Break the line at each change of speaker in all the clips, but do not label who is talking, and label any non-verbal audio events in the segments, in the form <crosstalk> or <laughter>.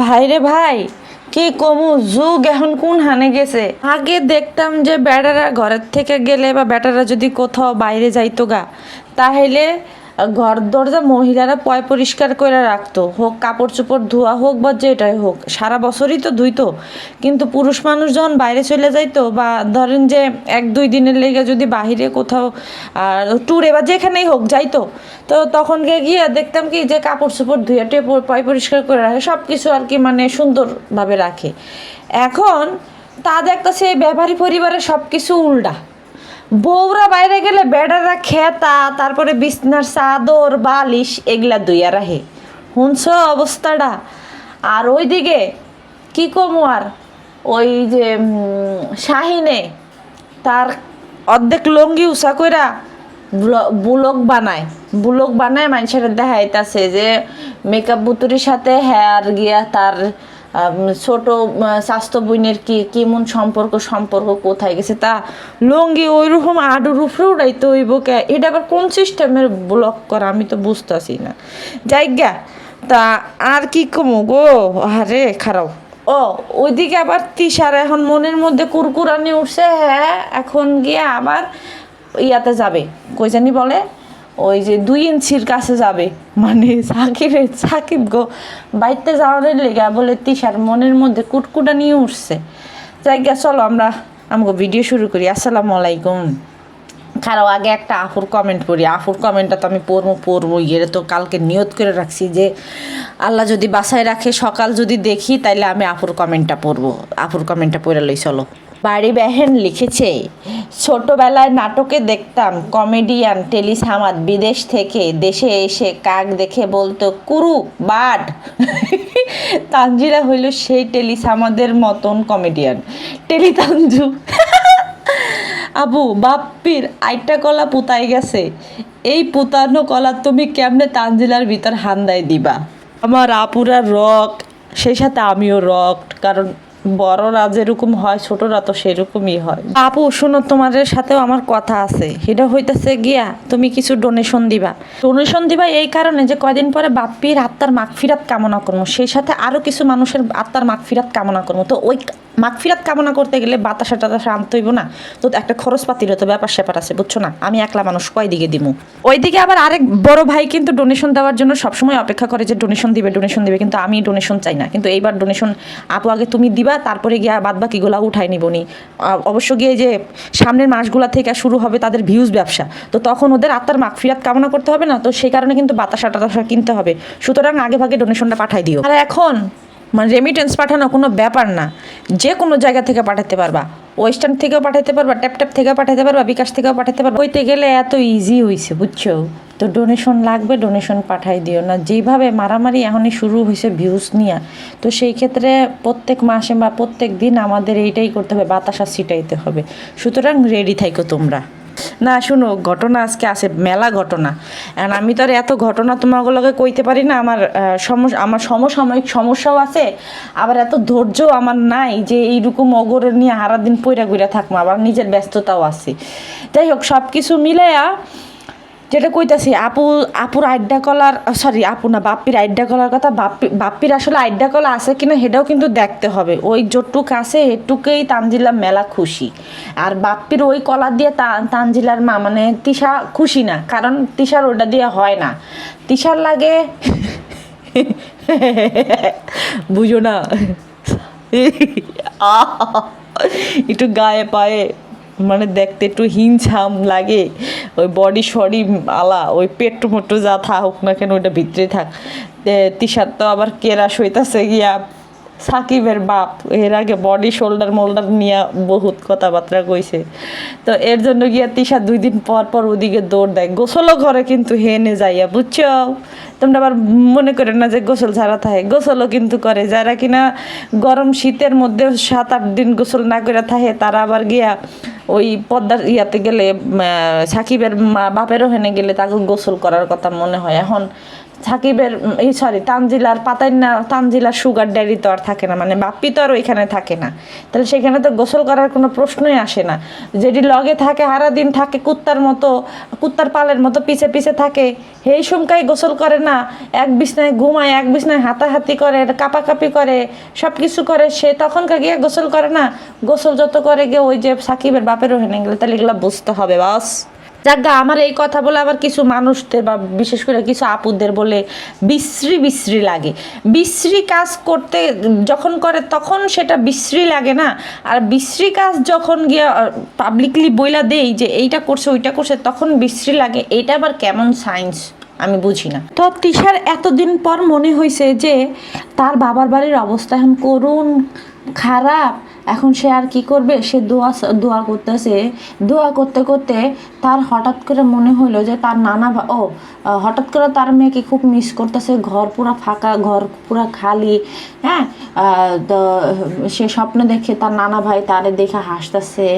ভাইরে ভাই, কি কমু, যুগ এখন কোন হানে গেছে? আগে দেখতাম যে বেটারা ঘরের থেকে গেলে বা বেটারা যদি কোথাও বাইরে যাইতো গা, তাহলে ঘর দরজা মহিলারা পয় পরিষ্কার করে রাখতো। হোক কাপড় চোপড় ধোয়া হোক বা যেটাই হোক, সারা বছরই তো ধুইতো। কিন্তু পুরুষ মানুষ যখন বাইরে চলে যাইতো বা ধরেন যে এক দুই দিনের লেগে যদি বাহিরে কোথাও ট্যুরে বা যেখানেই হোক যাইতো, তো তখন গিয়ে দেখতাম কি যে কাপড় চোপড় ধুয়ে টুয়ে পয় পরিষ্কার করে রাখে সব কিছু আর কি মানে সুন্দরভাবে রাখে। এখন তা দেখতেছে এই ব্যাপারী পরিবারের সব কিছু উল্টা। বউরা বাইরে গেলে বেড়ারা খেতা, তারপরে বিছনার চাদর, বালিশ এগুলা দুইয়া রাহে শুনছ অবস্থাটা? আর ওইদিকে কি কমু আর? ওই যে শাহিনে তার অর্ধেক লঙ্গি উষা কইরা ব্ল- বুলক বানায়। বুলক বানায় মানুষের দেখাইতাছে যে মেকআপ বুতুরির সাথে হেয়ার গিয়া তার ছোট আহ, স্বাস্থ্য বইনের কি কেমন সম্পর্ক সম্পর্ক কোথায় গেছে তা লঙ্গি ওই রকম আডুর উপরে উড়াইতে হইব কে? এটা আবার কোন সিস্টেমের ব্লক করা? আমি তো বুঝতেছি না। যাই গা তা আর কি কমু গো? আরে খারাপ ও ওইদিকে আবার তিসার এখন মনের মধ্যে কুরকুরানি উঠছে হ্যাঁ এখন গিয়ে আবার ইয়াতে যাবে। কই জানি বলে? ওই যে দুই ইঞ্চির কাছে যাবে। মানে সাকিব সাকিব গো বাইতে যাওয়ার লেগা বলে তিসার মনের মধ্যে কুটকুটা নিয়ে উঠছে। যাই গা চলো আমরা আমাকে ভিডিও শুরু করি। আসসালামু আলাইকুম। কারও আগে একটা আফুর কমেন্ট করি আফুর কমেন্টটা তো আমি পড়ব পড়ব ইয়ে তো কালকে নিয়ত করে রাখছি যে, আল্লাহ যদি বাসায় রাখে, সকাল যদি দেখি, তাইলে আমি আফুর কমেন্টটা পড়ব। আফুর কমেন্টটা পড়ে লই, চলো। বাড়ি বেহেন লিখেছে, ছোটবেলায় নাটকে দেখতাম কমেডিয়ান টেলিস হামাদ বিদেশ থেকে দেশে এসে কাক দেখে বলতো, কুরু, বাট। <laughs> তানজিরা হইল সেই টেলিসামাদের মতন কমেডিয়ান। টেলি তানজু <laughs> আবু, বাপ্পির আইটা কলা পুতাই গেছে। এই পুতানো কলা তুমি কেমনে তানজিলার ভিতর হান্দায় দিবা? আমার আপুরা রক, সেই সাথে আমিও রক কারণ বড়রা যেরকম হয়, ছোটরা তো সেরকমই হয়। আপু, শোনো, তোমাদের সাথেও আমার কথা আছে। সেটা হইতেছে গিয়া, তুমি কিছু ডোনেশন দিবা। ডোনেশন দিবা এই কারণে যে কয়দিন পরে বাপ্পির আত্মার মাগফিরাত কামনা করব। সেই সাথে আরও কিছু মানুষের আত্মার মাগফিরাত কামনা করব। তো ওই মাগফিরাত কামনা করতে গেলে বাতাসা টাতাসা আনতে হইব না। তো একটা খরচ পাতির তো ব্যাপার স্যাপার আছে, বুঝছ না? আমি একলা মানুষ কয় দিকে দিমু? ওইদিকে আবার আরেক বড় ভাই কিন্তু ডোনেশন দেওয়ার জন্য সবসময় অপেক্ষা করে যে ডোনেশন দিবে ডোনেশন দিবে। কিন্তু আমি ডোনেশন চাই না। কিন্তু এইবার ডোনেশন আপু, আগে তুমি দিবা তারপরে গিয়া বাদ বাকিগুলা উঠাই নিবনি অবশ্য গিয়ে যে সামনের মাসগুলা থেকে শুরু হবে তাদের ভিউজ ব্যবসা। তো তখন ওদের আত্মার মাগফিরাত কামনা করতে হবে না, তো সেই কারণে কিন্তু বাতাসা টাতাসা কিনতে হবে। সুতরাং আগে ভাগে ডোনেশনটা পাঠাই দিও। আর এখন মানে রেমিটেন্স পাঠানো কোনো ব্যাপার না। যে কোনো জায়গা থেকে পাঠাতে পারবা। ওয়েস্টার্ন থেকেও পাঠাতে পারবা ট্যাপট্যাপ ট্যাপ থেকেও পাঠাতে পারবা বিকাশ থেকেও পাঠাতে পারবা। হইতে গেলে এত ইজি হয়েছে বুঝছ? তো ডোনেশন লাগবে ডোনেশন পাঠাই দিও না। যেভাবে মারামারি এখনই শুরু হয়েছে ভিউজ নিয়ে, তো সেই ক্ষেত্রে প্রত্যেক মাসে বা প্রত্যেক দিন আমাদের এইটাই করতে হবে, বাতাসা ছিটাইতে হবে। সুতরাং রেডি থাইকো তোমরা। না, শুনো, ঘটনা আজকে আছে, মেলা ঘটনা। আর আমি তো আর এত ঘটনা তোমাগুলোকে কইতে পারি না, আমার সমস্যা আমার সমসাময়িক সমস্যাও আছে, আবার এত ধৈর্য আমার নাই যে এইরকম অগর নিয়ে হারা দিন পইরা গুইরা থাকব আবার নিজের ব্যস্ততাও আছে। যাই হোক সব কিছু মিলাইয়া যেটা কইতাছি, আপু, আপুর আড্ডা কলার সরি আপু না, বাপ্পির আড্ডা কলার কথা, বাপ্পি, বাপ্পির আসলে আড্ডা কলা আছে কিনা সেটাও কিন্তু দেখতে হবে। ওই যটুক আছে এটুকুই তানজিলা মেলা খুশি। আর বাপ্পির ওই কলা দিয়ে তানজিলার মা মানে তিশা খুশি না, কারণ তিশার ওটা দিয়ে হয় না। তিশার লাগে, বুঝো না। <laughs> একটু গায়ে পায়ে। মানে দেখতে একটু হিমছাম লাগে। ওই বডি শডি আলা, ওই পেট্রো মোট্রো যা থাকুক না কেন ওইটা ভিতরে থাক। তিশার তো আবার কেরাস হইতাছে গিয়া। সাকিবের বাপ, এর আগে বডি শোল্ডার মোল্ডার নিয়ে বহুত কথাবার্তা কইছে। তো এর জন্য গিয়া তিশা দুই দিন পর পর ওদিকে দৌড় দেয়। গোসলও করে কিন্তু হেনে যাইয়া, বুঝছ? তোমরা আবার মনে করে না যে গোসল ছাড়া থাকে গোসলও কিন্তু করে। যারা কিনা গরম শীতের মধ্যে সাত আট দিন গোসল না করে থাকে তারা আবার গিয়া ওই পদ্মার ইয়াতে গেলে সাকিবের মা বাপেরও হেনে গেলে তাকে গোসল করার কথা মনে হয়। এখন সাকিবের এই সরি তানজিলার পাতাই না তানজিলার সুগার ড্যাডি তো আর থাকে না মানে বাপ্পি তো আর ওইখানে থাকে না। তাহলে সেখানে তো গোসল করার কোনো প্রশ্নই আসে না। যেটি লগে থাকে সারা দিন থাকে, কুত্তার মতো, কুত্তার পালের মতো পিছে পিছে থাকে সেই সমকাই গোসল করে না, এক বিছনায় ঘুমায়, এক বিছনায় হাতাহাতি করে, কাপাকাপি করে সব কিছু করে, সে তখনকার গিয়ে গোসল করে না। গোসল যত করে গিয়ে ওই যে সাকিবের বাপের ওখানে গেলে তাহলে এগুলো বুঝতে হবে, বাস। যাক আমার এই কথা বলে আবার কিছু মানুষদের বা বিশেষ করে কিছু আপুদের বলে বিশ্রী বিশ্রী লাগে। বিশ্রী কাজ করতে যখন করে তখন সেটা বিশ্রী লাগে না। আর বিশ্রী কাজ যখন গিয়ে পাবলিকলি বইলা দেই যে এইটা করছে, ওইটা করছে, তখন বিশ্রী লাগে। এটা আবার কেমন সায়েন্স আমি বুঝি না। তো তিশার এতদিন পর মনে হয়েছে যে তার বাবার বাড়ির অবস্থা এখন করুণ খারাপ। এখন সে আর কি করবে? সে দোয়া দোয়া করতেছে। দোয়া করতে করতে তার হঠাৎ করে মনে হলো যে তার নানা ও হঠাৎ করে তার মেয়েকে খুব মিস করতেছে। ঘর পুরা ফাঁকা, ঘর পুরা খালি হ্যাঁ? সে স্বপ্ন দেখে তার নানা ভাই তারে দেখে হাসতেছে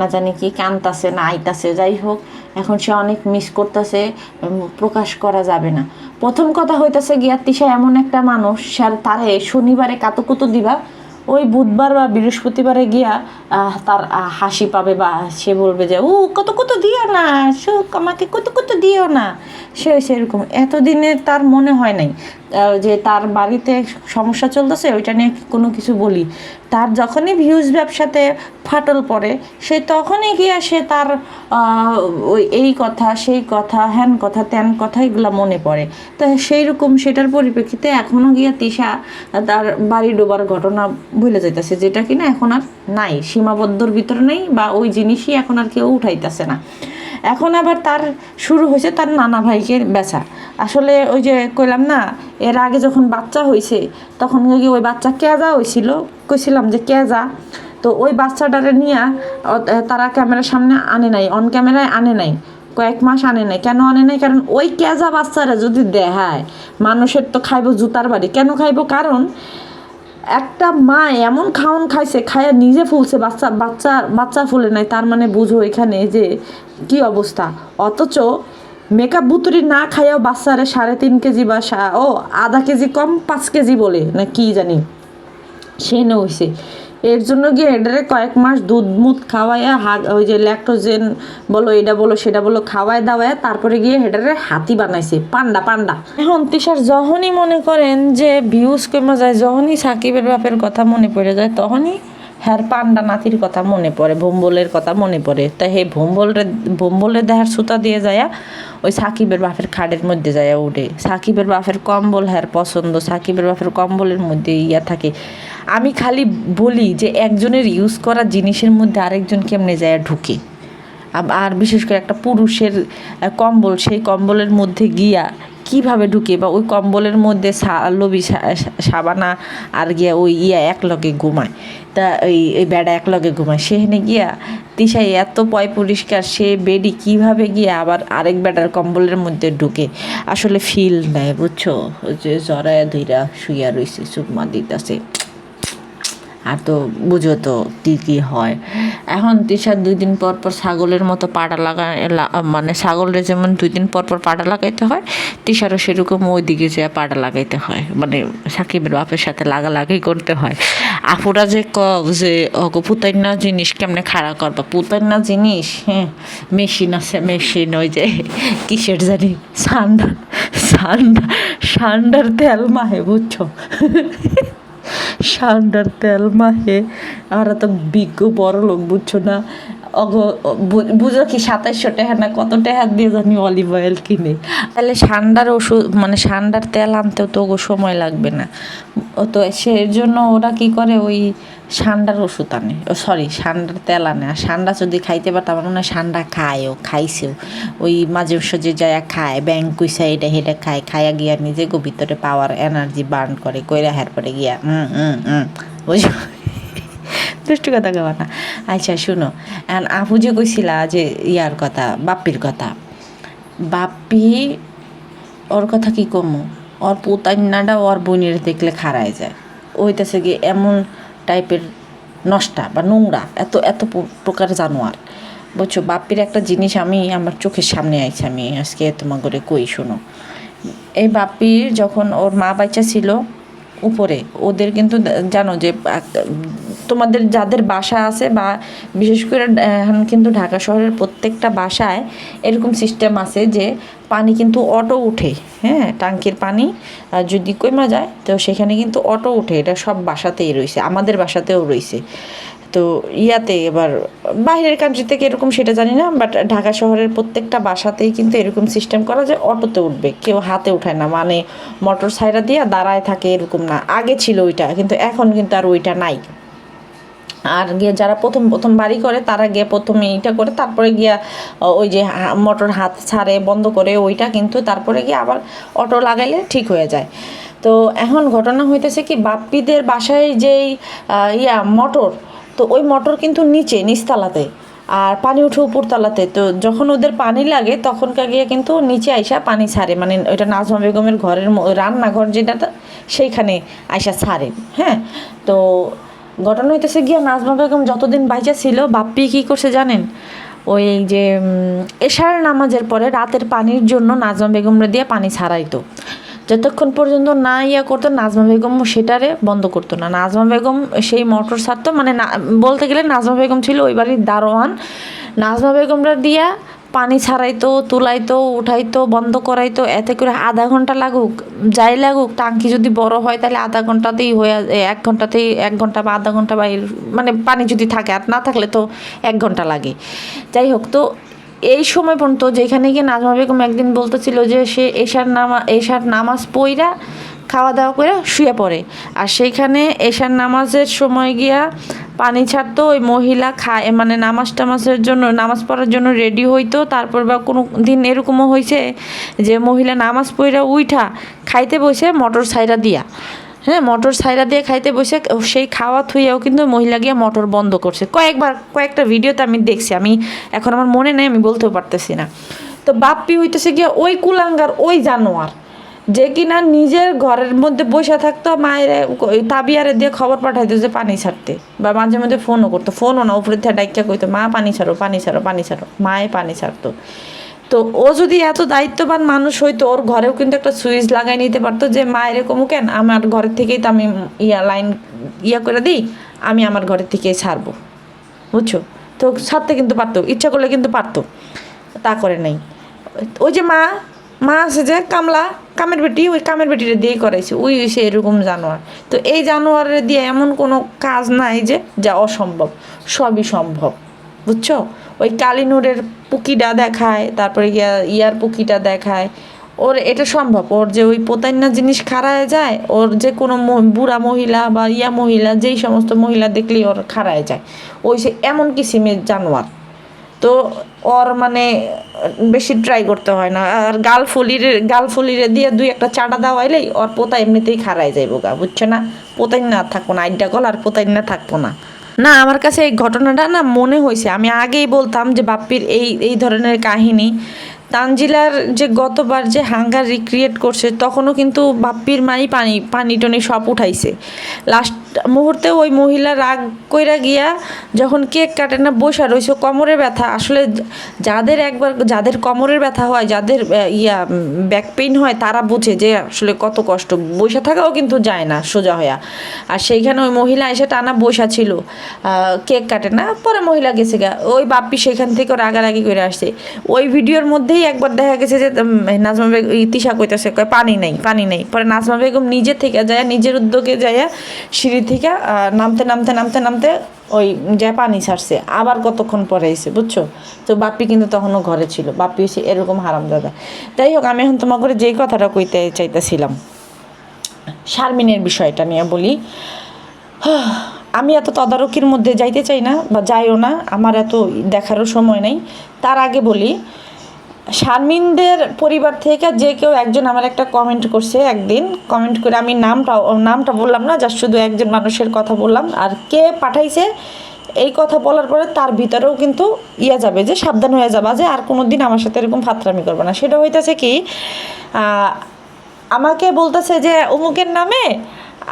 না জানি কি কানতাছে, না আইতাছে, যাই হোক, এখন সে অনেক মিস করতেছে প্রকাশ করা যাবে না। প্রথম কথা হইতাছে গিয়া তিশা এমন একটা মানুষ, সে তারে শনিবারে কাতুকুতু দিবা ওই বুধবার বা বৃহস্পতিবারে গিয়া তার হাসি পাবে বা সে বলবে যে ও কত কত দিও না, সুখ আমাকে কত কত দিও না। সে, সেরকম। এতদিনে তার মনে হয় নাই যে তার বাড়িতে সমস্যা চলতেছে, ওইটা নিয়ে কোনো কিছু বলি। তার যখনই ভিউজ ব্যবসাতে ফাটল পড়ে, সে তখনই গিয়া সে তার ওই এই কথা, সেই কথা, হ্যান কথা, ত্যান কথা এগুলো মনে পড়ে। তো সেই রকম সেটার পরিপ্রেক্ষিতে এখনও গিয়া তিশা তার বাড়ি ডোবার ঘটনা ভুলে যাইতেছে, যেটা কিনা এখন আর নাই, সীমাবদ্ধর ভিতরে নেই বা ওই জিনিসই এখন আর কেউ উঠাইতেছে না। এখন আবার তার শুরু হয়েছে তার নানা ভাইকে বেচা। আসলে ওই যে কইলাম না, এর আগে যখন বাচ্চা হয়েছে তখন কি ওই বাচ্চা কেজা হয়েছিল কইছিলাম যে কেজা। তো ওই বাচ্চাটারে নিয়ে তারা ক্যামেরার সামনে আনে নাই, অন ক্যামেরায় আনে নাই, কয়েক মাস আনে নাই। কেন আনে নাই? কারণ ওই কেজা বাচ্চারা যদি দেখায়, মানুষের তো খাইবো জুতার বাড়ি। কেন খাইবো? কারণ একটা মা এমন খাওন খাইছে, খাইয়া নিজে ফুলছে, বাচ্চা বাচ্চা বাচ্চা ফুলে নাই। তার মানে বুঝো এখানে যে কি অবস্থা? অথচ মেকআপ বুতুরি না খাইয়াও বাচ্চারে সাড়ে তিন কেজি বা ও আধা কেজি কম, পাঁচ কেজি বলে, না কি জানি। সে হইছে। এর জন্য গিয়ে এটারে কয়েক মাস দুধ মুধ খাওয়াইয়া হাগ, ওই যে ল্যাক্টোজেন বলো এটা বলো সেটা বলো খাওয়ায় দাওয়ায় তারপরে গিয়ে হেডারে হাতি বানাইছে, পান্ডা পান্ডা। এখন তিশার যখনই মনে করেন যে ভিউজ কমে যায়, যখনই সাকিবের বাপের কথা মনে পড়ে যায়, তখনই হ্যার পান্ডা নাতির কথা মনে পড়ে, ভোম্বলের কথা মনে পড়ে। তা হে ভোম্বলের ভোম্বলের দেহার সুতা দিয়ে যায়া ওই সাকিবের বাপের খাটের মধ্যে যায়া উঠে। সাকিবের বাপের কম্বল হ্যার পছন্দ, সাকিবের বাপের কম্বলের মধ্যে ইয়া থাকে। আমি খালি বলি যে একজনের ইউজ করা জিনিসের মধ্যে আরেকজন কেমনে যায় ঢুকে? আর বিশেষ করে একটা পুরুষের কম্বল, সেই কম্বলের মধ্যে গিয়া কীভাবে ঢুকে বা ওই কম্বলের মধ্যে লবি সাবানা আর গিয়া ওই ইয়া এক লগে ঘুমায়। তা ওই ওই বেড়া এক লগে ঘুমায়। সেখানে গিয়া তিশাই এত পয় পরিষ্কার, সে বেডি কীভাবে গিয়ে আবার আরেক বেডার কম্বলের মধ্যে ঢুকে? আসলে ফিল নেয় বুঝছ? যে জরায়া ধইরা শুইয়া রইছে চুকমা দিতেছে। আর তো বুঝো তো কী কী হয়। এখন তিশার দুই দিন পর পর ছাগলের মতো পাটা লাগা মানে ছাগলের যেমন দুই দিন পর পর পাটা লাগাইতে হয়, তিশারও সেরকম ওই দিকে যে পাটা লাগাইতে হয়। মানে সাকিবের বাপের সাথে লাগালাগি করতে হয়। আপুরা যে কক যে, অগো পুতাইনা জিনিস কেমনে খাড়া করবা পুতাইনা জিনিস হ্যাঁ মেশিন আছে, মেশিন ওই যে, কিসের জানি সান্ডার সান্ডার সান্ডার তেল মাহে, বুঝছ? সান্ডার তেল মাহে আর এত বিজ্ঞ বড় লোক বুঝছ না? বুঝো কি সাতাইশশো টাকা না কত টাকা দিয়ে জানি অলিভ অয়েল কিনে। তাহলে সান্ডার ওষুধ মানে সান্ডার তেল আনতেও তো ওগো সময় লাগবে না। ও তো সেই জন্য ওরা কি করে, ওই সান্ডার ওষুধ আনে। ও সরি সান্ডার তেল আনে। আর সান্ডা যদি খাইতে পারতাম আমার মনে হয় সান্ডা খায়ও খাইছেও। ওই মাঝে সাঝে যায় খায় ব্যাংক কুইসা এটা হেটা খায়, খায়া গিয়া নিজে ভিতরে পাওয়ার এনার্জি বার্ন করে, কইরা হের পরে গিয়া হুম হুম হুম বুঝো দুষ্টু কথা কবা না আচ্ছা শুনো। এখন আপু যে কইছিলা যে ইয়ার কথা, বাপ্পির কথা, বাপ্পি ওর কথা কি কমু? ওর পুতান্নাটা ওর বোনের দেখলে খারায় যায়। ওইটাছে গিয়ে এমন টাইপের নষ্টা বা নোংরা, এত এত প্রকার জানোয়ার। বুঝছ, বাপ্পির একটা জিনিস আমি, আমার চোখের সামনে আইছে আমি, আজকে তোমার করে কই, শোনো। এই বাপ্পির যখন ওর মা বাচ্চা ছিল উপরে, ওদের কিন্তু জানো যে তোমাদের যাদের বাসা আছে বা বিশেষ করে এখন কিন্তু ঢাকা শহরের প্রত্যেকটা বাসায় এরকম সিস্টেম আছে যে পানি কিন্তু অটো উঠে হ্যাঁ টাঙ্কির পানি যদি কমা যায়, তো সেখানে কিন্তু অটো উঠে, এটা সব বাসাতেই রয়েছে আমাদের বাসাতেও রয়েছে তো ইয়াতে এবার বাইরের কান্ট্রি থেকে এরকম সেটা জানি না বাট ঢাকা শহরের প্রত্যেকটা বাসাতেই কিন্তু এরকম সিস্টেম করা যে অটোতে উঠবে, কেউ হাতে উঠায় না মানে মোটর সাইরা দিয়ে দাঁড়ায় থাকে এরকম না, আগে ছিল ওইটা, কিন্তু এখন কিন্তু আর ওইটা নাই। আর গিয়ে যারা প্রথম প্রথম বাড়ি করে, তারা গিয়ে প্রথমে এইটা করে, তারপরে গিয়া ওই যে মোটর হাত ছাড়ে, বন্ধ করে, ওইটা কিন্তু তারপরে গিয়ে আবার অটো লাগাইলে ঠিক হয়ে যায়। তো এখন ঘটনা হইতেছে কি, বাপ্পিদের বাসায় যেই ইয়া মোটর, তো ওই মোটর কিন্তু নিচে, নিচতলাতে, আর পানি উঠে উপরতলাতে, তো যখন ওদের পানি লাগে, তখনকার গিয়ে কিন্তু নিচে আইসা পানি ছাড়ে মানে ওইটা নাজমা বেগমের ঘরের রান্নাঘর যেটা সেইখানে আইসা ছাড়ে হ্যাঁ? তো ঘটনা হইতেছে গিয়া নাজমা বেগম যতদিন বাইচা ছিল, বাপ্পি কি করছে জানেন? ওই যে এশার নামাজের পরে রাতের পানির জন্য নাজমা বেগমরা দিয়ে পানি ছাড়াইতো। যতক্ষণ পর্যন্ত না ইয়া করতো, নাজমা বেগম সেটারে বন্ধ করতো না। নাজমা বেগম সেই মোটর ছাড়তো মানে বলতে গেলে নাজমা বেগম ছিল ওই বাড়ির দারোয়ান। নাজমা বেগমরা দিয়া পানি ছাড়াইতো, তুলাইতো, উঠাইতো, বন্ধ করাইতো, এতে করে আধা ঘণ্টা লাগুক, যাই লাগুক, টাঙ্কি যদি বড় হয় তাহলে আধা ঘন্টাতেই হয়ে, এক ঘন্টাতেই, এক ঘণ্টা বা আধা ঘণ্টা বা মানে পানি যদি থাকে, আর না থাকলে তো এক ঘণ্টা লাগে। যাই হোক, তো এই সময় পর্যন্ত যেখানে গিয়ে নাজমা বেগম একদিন বলতেছিল যে সে এশার নামা, এশার নামাজ পইরা খাওয়া দাওয়া করে শুয়ে পড়ে। আর সেইখানে এশার নামাজের সময় গিয়া পানি ছাড়তো, ওই মহিলা খায় মানে নামাজ টামাজের জন্য, নামাজ পড়ার জন্য রেডি হইতো। তারপর বা কোনো দিন এরকমও হয়েছে যে মহিলা নামাজ পড়া উইঠা খাইতে বসে মটর সাইরা দিয়া। হ্যাঁ মটর সাইরা দিয়ে খাইতে বসে, সেই খাওয়া থুইয়াও কিন্তু মহিলা গিয়ে মটর বন্ধ করছে। কয়েকবার, কয়েকটা ভিডিওতে আমি দেখছি, আমি এখন আমার মনে নেই, আমি বলতেও পারতেছি না। তো বাপ্পি হইতেছে গিয়ে ওই কুলাঙ্গার, ওই জানোয়ার। যে কিনা নিজের ঘরের মধ্যে বসে থাকতো, মায়ের তাবিয়ারে দিয়ে খবর পাঠাইতো যে পানি ছাড়তে। বা মাঝে মধ্যে ফোনও করতো। ফোনও না, উপরে থেকে ডাইকা কইতো, মা, পানি ছাড়ো পানি ছাড়ো পানি ছাড়ো। মায়ে পানি ছাড়তো। তো ও যদি এত দায়িত্ববান মানুষ হইতো, ওর ঘরেও কিন্তু একটা সুইচ লাগাই নিতে পারতো যে মা এরকম কেন? আমার ঘরের থেকেই তো আমি ইয়া লাইন ইয়া করে দিই, আমি আমার ঘরের থেকেই ছাড়বো। বুঝছ? তো ছাড়তে কিন্তু পারতো, ইচ্ছা করলে কিন্তু পারতো। তা করে নাই। ওই যে মা মা আছে যে কামলা, কামের বেটি, ওই কামের বেটিরে দিয়ে করাইছে। ওই সে এরকম জানোয়ার। তো এই জানোয়ারের দিয়ে এমন কোনো কাজ নাই যে যা অসম্ভব, সবই সম্ভব, বুঝছ? ওই কালিনুরের পুকিটা দেখায়, তারপরে গিয়া ইয়ার পুকিটা দেখায়। ওর এটা সম্ভব, ওর যে ওই পোতাইনা জিনিস খাড়ায় যায়, ওর যে কোনো বুড়া মহিলা বা ইয়া মহিলা, যেই সমস্ত মহিলা দেখলেই ওর খাড়ায় যায়। ওই সে এমন কিসিমের জানোয়ার। তো ওর মানে বেশি ট্রাই করতে হয় না। আর গাল ফুলির, গাল ফুলিরে দিয়ে দুই একটা চাটা দেওয়াইলেই ওর পোতা এমনিতেই খারাই যাইব গা, বুঝছ না? পোতাই না থাকব না আড্ডা গল আর পোতাই না থাকব না। না, আমার কাছে এই ঘটনাটা না মনে হয়েছে আমি আগেই বলতাম যে বাপ্পির এই এই ধরনের কাহিনী তানজিলার যে গতবার যে হাঙ্গার রিক্রিয়েট করছে, তখনও কিন্তু বাপ্পির মাই পানি পানি টনি সব উঠাইছে। লাস্ট মুহূর্তে ওই মহিলা রাগ কইরা গিয়া যখন কেক কাটে না বসা রয়েছে কোমরের ব্যথা। আসলে যাদের একবার, যাদের কোমরের ব্যথা হয়, যাদের ইয়া ব্যাক পেইন হয়, তারা বুঝে যে আসলে কত কষ্ট। বসে থাকাও কিন্তু যায় না সোজা হইয়া। আর সেইখানে ওই মহিলা এসে টানা বসা ছিল। কেক কাটে না, পরে মহিলা গেছে গা। ওই বাপ্পি সেখান থেকে রাগারাগি করে আসছে। ওই ভিডিওর মধ্যেই একবার দেখা গেছে যে নাজমা বেগম তিশা কইতেছে, কয়, পানি নাই পানি নাই। পরে নাজমা বেগম নিজে থেকে যায়, নিজের উদ্যোগে যায় সিঁড়ি থেকে নামতে নামতে নামতে নামতে ওই যে পানি ছাড়ছে। আবার কতক্ষণ পরে এসে বুঝছ? তো বাপ্পি কিন্তু তখনও ঘরে ছিল। বাপ্পি এসে এরকম হারাম দাদা। যাই হোক, আমি এখন তোমার করে যেই কথাটা কইতে চাইতেছিলাম, শারমিনের বিষয়টা নিয়ে বলি। আমি এত তদারকির মধ্যে যাইতে চাই না বা যাইও না, আমার এত দেখারও সময় নেই। তার আগে বলি শারমিনদের পরিবার থেকে যে কেউ একজন আমার একটা কমেন্ট করছে একদিন কমেন্ট করে আমি নামটা নামটা বললাম না জাস্ট শুধু একজন মানুষের কথা বললাম। আর কে পাঠাইছে, এই কথা বলার পরে তার ভিতরেও কিন্তু ইয়া যাবে যে, সাবধান হয়ে যাবা যে, আর কোনো দিন আমার সাথে এরকম ফাতরামি করবে না। সেটা হইতেছে কি আমাকে বলতেছে যে, অমুকের নামে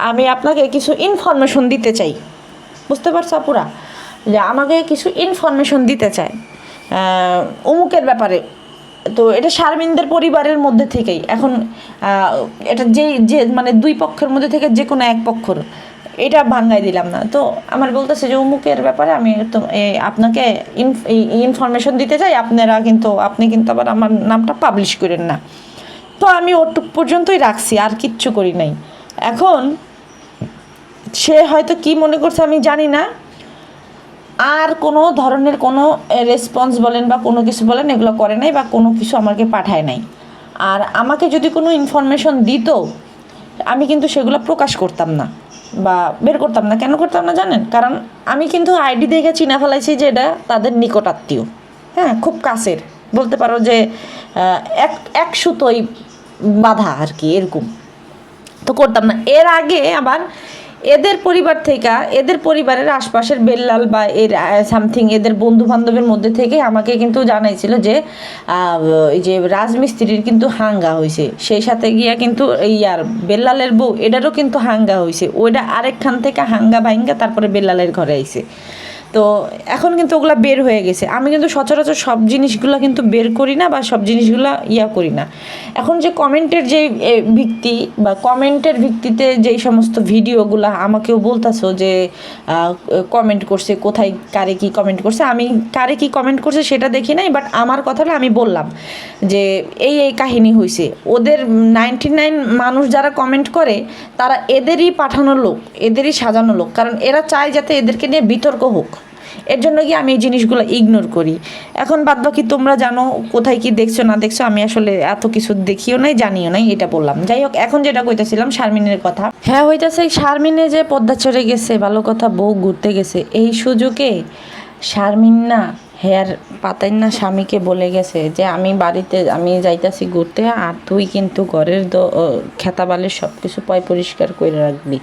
আমি আপনাকে কিছু ইনফরমেশন দিতে চাই। বুঝতে পারছ আপুরা? যে, আমাকে কিছু ইনফরমেশন দিতে চায়। অমুকের ব্যাপারে তো এটা শারমিনদের পরিবারের মধ্যে থেকেই। এখন এটা যেই যে মানে দুই পক্ষের মধ্যে থেকে যে কোনো এক পক্ষর, এটা ভাঙ্গাই দিলাম না। তো আমার বলতেছে যে, অমুকের ব্যাপারে আমি তো আপনাকে ইনফরমেশন দিতে চাই, আপনারা কিন্তু, আপনি কিন্তু আবার আমার নামটা পাবলিশ করেন না। তো আমি ওটুক পর্যন্তই রাখছি, আর কিচ্ছু করি নাই। এখন সে হয়তো কি মনে করছে আমি জানি না আর কোনো ধরনের কোনো রেসপন্স বলেন বা কোনো কিছু বলেন, এগুলো করে নাই বা কোনো কিছু আমাকে পাঠায় নাই। আর আমাকে যদি কোনো ইনফরমেশন দিত, আমি কিন্তু সেগুলো প্রকাশ করতাম না বা বের করতাম না। কেন করতাম না জানেন? কারণ আমি কিন্তু আইডি দেখে চিনা ফেলাইছি যে এটা তাদের নিকটাত্মীয়। হ্যাঁ খুব কাছের। বলতে পারো যে এক এক সুতোই বাধা আর কি, এরকম। তো করতাম না। এর আগে আবার এদের পরিবার থেকে, এদের পরিবারের আশপাশের বেল্লাল বা এর সামথিং এদের বন্ধু বান্ধবের মধ্যে থেকে আমাকে কিন্তু জানাইছিল যে এই যে রাজমিস্ত্রির কিন্তু হাঙ্গা হয়েছে সেই সাথে গিয়া কিন্তু এই আর বেল্লালের বউ, এটারও কিন্তু হাঙ্গা হয়েছে ওইটা আরেকখান থেকে হাঙ্গা ভাঙ্গা তারপরে বেল্লালের ঘরে আইছে। তো এখন কিন্তু ওগুলা বের হয়ে গেছে। আমি কিন্তু সচরাচর সব জিনিসগুলো কিন্তু বের করি না বা সব জিনিসগুলো ইয়া করি না। এখন যে কমেন্টের যে ভিত্তি বা কমেন্টের ভিত্তিতে যেই সমস্ত ভিডিওগুলো আমাকেও বলতাছো যে কমেন্ট করছে, কোথায় কারে কি কমেন্ট করছে, আমি কারে কি কমেন্ট করছে সেটা দেখি নাই, বাট আমার কথাটা আমি বললাম যে, এই এই কাহিনী হয়েছে ওদের নাইনটি নাইন মানুষ যারা কমেন্ট করে, তারা এদেরই পাঠানো লোক, এদেরই সাজানো লোক। কারণ এরা চায় যাতে এদেরকে নিয়ে বিতর্ক হোক। এর জন্য কি আমি এই জিনিসগুলো ইগনোর করি? এখন বাদ বাকি তোমরা জানো কোথায় কি দেখছ, না দেখছ, আমি আসলে এত কিছু দেখিও নাই, জানিও নাই, এটা বললাম। যাই হোক, এখন যেটা কইতেছিলাম শারমিনের কথা। হ্যাঁ হইতেছে, শারমিনে যে পদ্মা চড়ে গেছে, ভালো কথা, বউ ঘুরতে গেছে, এই সুযোগে শারমিন না হেয়ার পাতাই না স্বামীকে বলে গেছে যে, আমি বাড়িতে, আমি যাইতাছি ঘুরতে, আর তুই কিন্তু ঘরের খেতাবালের সব কিছু পয় পরিষ্কার করে রাখবি।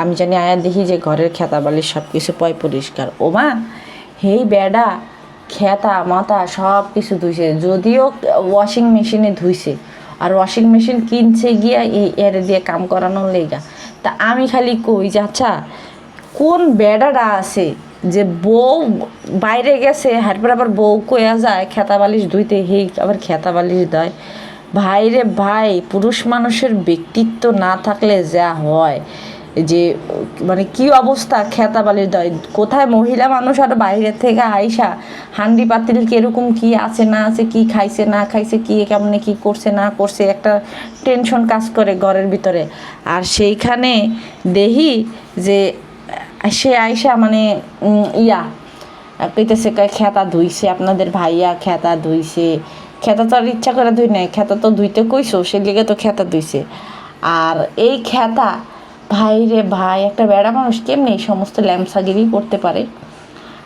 আমি জানি আয়া দেখি যে ঘরের খেতাবালির সব কিছু পয় পরিষ্কার। ও মা হেই বেডা, খেতা, মাথা সব কিছু ধুইছে। যদিও ওয়াশিং মেশিনে ধুইছে, আর ওয়াশিং মেশিন কিনছে গিয়া এই এর দিয়ে কাম করানোর লেগা। তা আমি খালি কই যে আচ্ছা কোন বেডাটা আছে যে বউ বাইরে গেছে, হারপর আবার বউ কয়া যায় খেতা বালিশ ধুইতে, হেই আবার খেতা বালিশ দেয়। ভাই রে ভাই, পুরুষ মানুষের ব্যক্তিত্ব না থাকলে যা হয়। যে মানে কি অবস্থা খেতা বালির দয়? কোথায় মহিলা মানুষ আর বাইরে থেকে আইসা হান্ডি পাতিল কীরকম কি আছে, না আছে, কি খাইছে, না খাইছে, কি কেমনে কি করছে, না করছে, একটা টেনশন কাজ করে ঘরের ভিতরে। আর সেইখানে দেহি যে, সে আইসা মানে ইয়া, কইতেছে খেতা ধুইছে, আপনাদের ভাইয়া খেতা ধুইছে। খেতা তো আর ইচ্ছা করে ধুই নাই, খেতা তো ধুইতে কইছো সে লিগে তো খেতা ধুইছে। আর এই খেতা ভাই রে ভাই, একটা বেড়া মানুষ কেমনি এই সমস্ত ল্যামসাগিরি করতে পারে?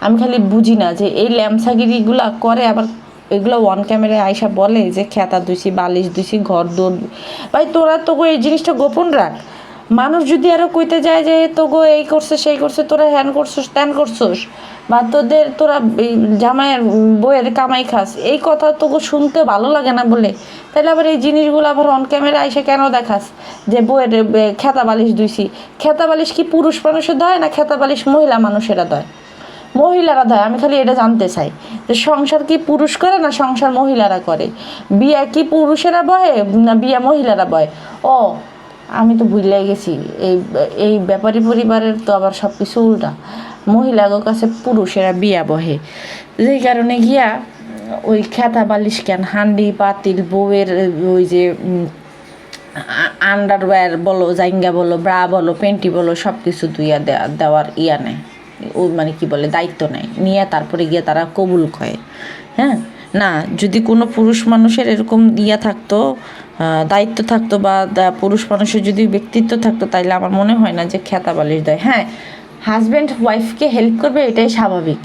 আমি খালি বুঝি না যে এই ল্যামসাগিরিগুলা করে, আবার এগুলো ওয়ান ক্যামেরায় আইসা বলে যে খেতা ধুইছি, বালিশ ধুইছি, ঘর দৌড় ভাই, তোরা তো এই জিনিসটা গোপন রাখ। মানুষ যদি আরও কইতে যায় যে তোগো এই করছে, সেই করছে, তোরা হ্যান করছিস, ত্যান করছিস, বা তোদের, তোরা জামাইয়ের বইয়ের কামাই খাস, এই কথা তোকে শুনতে ভালো লাগে না বলে। তাহলে আবার এই জিনিসগুলো আবার অন ক্যামেরা এসে কেন দেখাস? যে বইয়ের খেতা বালিশ ধুইছি খেতা বালিশ কি পুরুষ মানুষের দেয় না খেতা বালিশ মহিলা মানুষেরা দেয়? মহিলারা দেয়, আমি খালি এটা জানতে চাই। যে সংসার কি পুরুষ করে না সংসার মহিলারা করে? বিয়ে কি পুরুষেরা বয়ে না বিয়ে মহিলারা বয় ও, আমি তো ভুলে গেছি, এই এই ব্যাপারী পরিবারের তো আবার সব কিছু উল্টা। মহিলাদের কাছে পুরুষেরা বিয়া বহে। যেই কারণে গিয়া ওই খেতা বালিশ কেন, হান্ডি, পাতিল, বউয়ের, ওই যে আন্ডারওয়্যার বলো, জাইঙ্গা বলো ব্রা বলো পেন্টি বলো সব কিছু দুইয়া দেওয়া দেওয়ার ইয়া নেয় ও মানে কি বলে, দায়িত্ব নেয় নিয়ে তারপরে গিয়ে তারা কবুল খয়ে হ্যাঁ? না, যদি কোনো পুরুষ মানুষের এরকম ইয়া থাকতো দায়িত্ব থাকতো বা পুরুষ মানুষের যদি ব্যক্তিত্ব থাকতো, তাইলে আমার মনে হয় না যে খেতা বালিশ দেয়। হ্যাঁ হাজব্যান্ড ওয়াইফকে হেল্প করবে, এটাই স্বাভাবিক।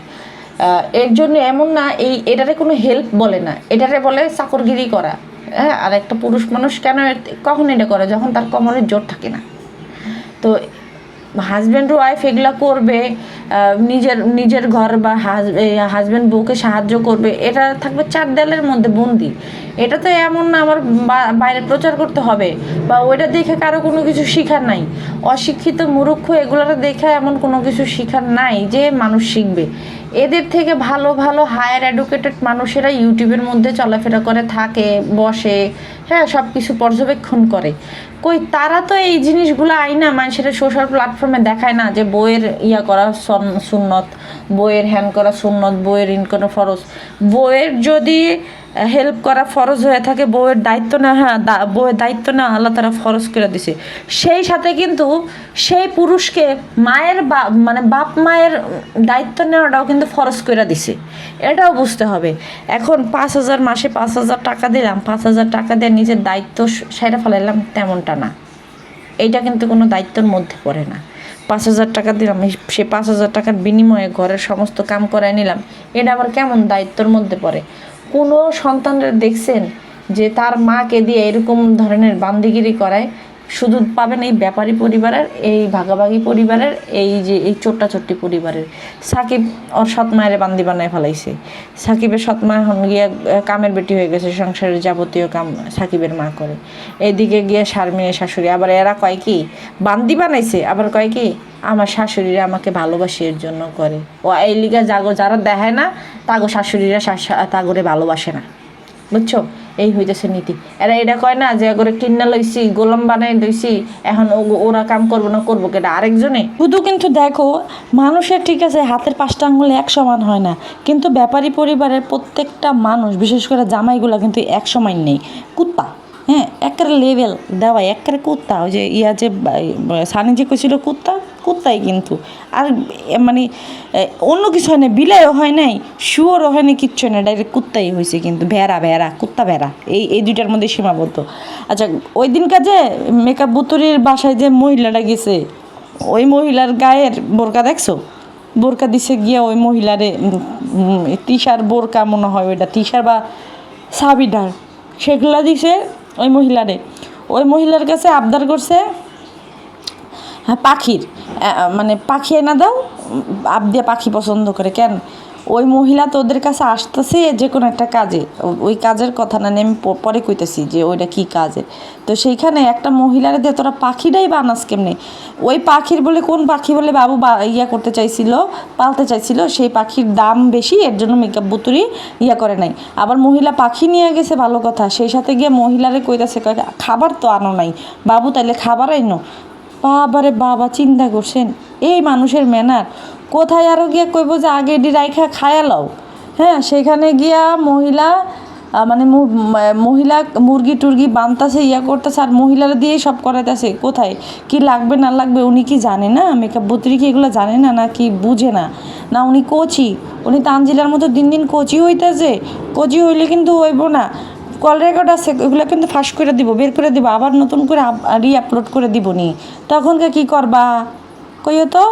এর জন্য এমন না, এই, এটারে কোনো হেল্প বলে না। এটারে বলে চাকরগিরি করা। হ্যাঁ আর একটা পুরুষ মানুষ কেন কখন এটা করে? যখন তার কোমরের জোর থাকে না। তো হাজব্যান্ড ওয়াইফ এগুলো করবে নিজের নিজের ঘর বা হাজব্যান্ড বউকে সাহায্য করবে, এটা থাকবে চার দেয়ালের মধ্যে বন্দি। এটা তো এমন না, আমার বাইরে প্রচার করতে হবে, বা ওইটা দেখে কারও কোনো কিছু শিখার নাই। অশিক্ষিত মূর্খ এগুলোটা দেখে এমন কোনো কিছু শিখার নাই যে মানুষ শিখবে। এদের থেকে ভালো ভালো হায়ার এডুকেটেড মানুষেরা ইউটিউবের মধ্যে চলাফেরা করে, থাকে, বসে হ্যাঁ সব কিছু পর্যবেক্ষণ করে। কই, তারা তো এই জিনিসগুলো আইনা মানুষের সোশ্যাল প্ল্যাটফর্মে দেখায় না যে বইয়ের ইয়া করা সুন্নত, বইয়ের হ্যান করা সুন্নত, বইয়ের ইনকোনো করা ফরজ। বইয়ের যদি হেল্প করা ফরজ হয়ে থাকে, বউয়ের দায়িত্ব না হ্যাঁ বউয়ের দায়িত্ব না আল্লাহ তারা ফরজ করে দিছে। সেই সাথে কিন্তু সেই পুরুষকে মায়ের বা মানে বাপ মায়ের দায়িত্ব নেওয়াটাও কিন্তু ফরজ করে দিছে। এটাও বুঝতে হবে। এখন পাঁচ হাজার মাসে পাঁচ হাজার টাকা দিলাম, পাঁচ হাজার টাকা দিয়ে নিজের দায়িত্ব সেরে ফেলাইলাম, তেমনটা না। এইটা কিন্তু কোনো দায়িত্বের মধ্যে পড়ে না। পাঁচ হাজার টাকা দিলাম সে পাঁচ হাজার টাকার বিনিময়ে ঘরের সমস্ত কাম করায় নিলাম, এটা আবার কেমন দায়িত্বের মধ্যে পড়ে? কোনো সন্তানরা দেখছেন যে তার মাকে দিয়ে এরকম ধরনের বান্দিগিরি করায় শুধু পাবেন এই ব্যাপারী পরিবারের, এই ভাগাভাগি পরিবারের, এই যে এই চোট্টা চোট্টি পরিবারের। সাকিব ওর সৎ মায়ের বান্দি বানায় ফেলাইছে। সাকিবের সৎ মা এখন গিয়ে কামের বেটি হয়ে গেছে, সংসারের যাবতীয় কাম সাকিবের মা করে। এইদিকে গিয়ে শারমিনের শাশুড়ি, আবার এরা কয় কি, বান্দি বানাইছে, আবার কয় কি, আমার শাশুড়িরা আমাকে ভালোবাসে এর জন্য করে। ও এই লিগা জাগো যারা দেখায় না, তাগো শাশুড়িরা শাশা- তাগরে ভালোবাসে না। বুঝছ? এই হইতেছে নীতি। এরা এটা কয় না যে করে কিন্না লইছি, গোলাম বানাই লইছি, এখন ওরা কাম করব না করব কেটা আরেকজনে, শুধু কিন্তু দেখো, মানুষের ঠিক আছে, হাতের পাঁচটা আঙুলে এক সমান হয় না। কিন্তু ব্যাপারী পরিবারের প্রত্যেকটা মানুষ, বিশেষ করে জামাইগুলো কিন্তু এক সমান নেই। কুত্তা হ্যাঁ? একের লেভেল দেওয়া একের কুত্তা। ওই যে ইয়া যে সানি যে কইছিল কুত্তা? কুত্তাই কিন্তু? আর মানে অন্য কিছু হয় না বিলাইও হয় নাই শুয়োরও হয় না কিচ্ছু হয় না ডাইরেক্ট কুত্তাই হয়েছে কিন্তু ভেড়া ভেড়া কুত্তা ভেড়া এই এই দুইটার মধ্যে সীমাবদ্ধ। আচ্ছা ওই দিন কাজে মেকআপ বুতুরির বাসায় যে মহিলাটা গেছে ওই মহিলার গায়ের বোরকা দেখছ? বোরকা দিছে গিয়া ওই মহিলারে উম, বোরকা মনে হয় ওইটা তিশার বা সাবিডার সেগুলা দিছে ওই মহিলারে। ওই মহিলার কাছে আবদার করছে হ্যাঁ পাখির। মানে পাখি এনে দাও, আপ দিয়ে পাখি পছন্দ করে। কেন? ওই মহিলা তো ওদের কাছে আসতেছে যে কোনো একটা কাজে। ওই কাজের কথা না নিয়ে আমি পরে কইতেছি যে ওইটা কী কাজে। তো সেইখানে একটা মহিলার দিয়ে, তোরা পাখিটাই বানাস কেমনে? ওই পাখির বলে, কোন পাখি? বলে, বাবু ইয়া করতে চাইছিল, পালতে চাইছিল, সেই পাখির দাম বেশি, এর জন্য মেকআপ বুতুরি ইয়া করে নাই। আবার মহিলা পাখি নিয়ে গেছে, ভালো কথা। সেই সাথে গিয়ে মহিলারে কইতাছে খাবার তো আনো নাই। বাবু, তাইলে খাবার আইনো। বাবারে বাবা, চিন্তা করছেন? এই মানুষের ম্যানার। কোথায় আরও গিয়ে কইব যে আগে এডি রাইখা খায়া লও? হ্যাঁ সেখানে গিয়া মহিলা মানে মহিলা মুরগি টুরগি বানতাছে, ইয়া করতেছে, আর মহিলারা দিয়ে সব করাইতেছে। কোথায়? কি লাগবে, না লাগবে, উনি কি জানে না? মেকআপ বত্রি কি এগুলো জানে না না কি বুঝে না? না, উনি কোচি। উনি তানজিলার মতো দিন দিন কোচি হইতেছে। কোচি হইলে কিন্তু হইব না। কল রেকর্ড আছে, ওগুলো কিন্তু ফাঁস করে দিব, বের করে দিব, আবার নতুন করে রি আপলোড করে দিব নি। তখনকে কি করবা? কইও তো,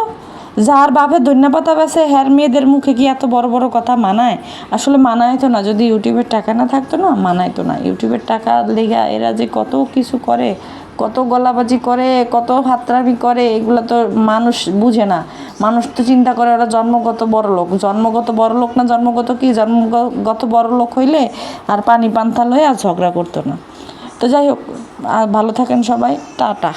যার বাপে ধন্যপাতা বেছে হ্যার মেয়েদের মুখে কি এত বড় বড় কথা মানায়? আসলে মানায় তো না, যদি ইউটিউবের টাকা না থাকতো না মানায় তো না। ইউটিউবের টাকা লেগা এরা যে কত কিছু করে কত গলাবাজি করে, কত হাতরামি করে, এগুলো তো মানুষ বুঝে না। মানুষ তো চিন্তা করে ওরা জন্মগত বড় লোক। জন্মগত বড় লোক না জন্মগত কি? জন্মগত বড় লোক হইলে আর পানি পান্থা লয়ে আর ঝগড়া করতো না। তো যাই হোক আর ভালো থাকেন সবাই। টাটা।